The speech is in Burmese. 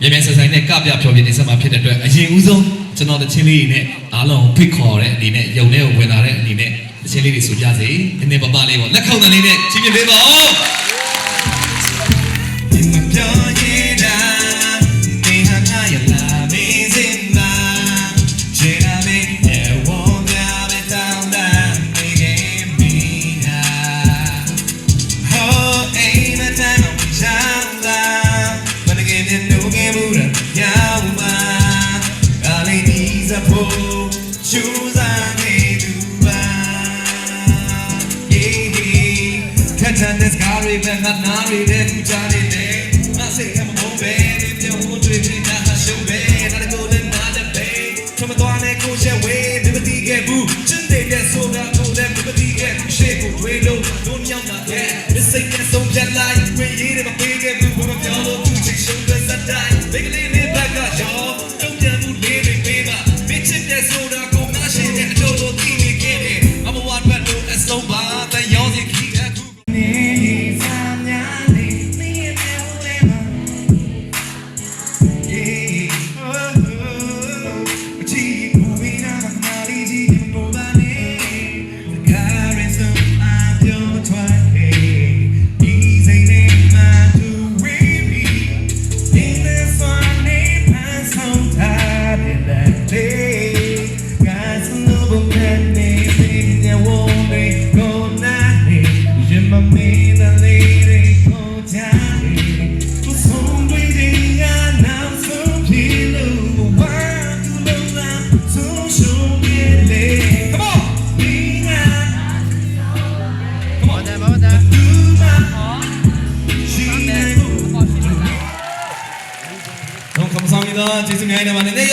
မြန်မြန်ဆန်ဆန်နဲ့ကပြဖြောပြနေဆက်မှာဖြစ်တဲ့အတွက်အရင်ဦးဆုံးကျွန်တော်တချင်းလေးတွေနဲ့အားလုံးဖိတ်ခေါ်တဲ့အနေနဲ့ယုံနဲ့ဝင်လာတဲ့အနေနဲ့တချင်းလေးတွေဆိုကြစေနည်းနည်းပါးပါးလေးပေါ့လက်ခုံတန်လေးနဲ့ချီးမြှင့်ပေးပါဦး and this car even not married, didn't Johnny. చేసి ఆయన అనేది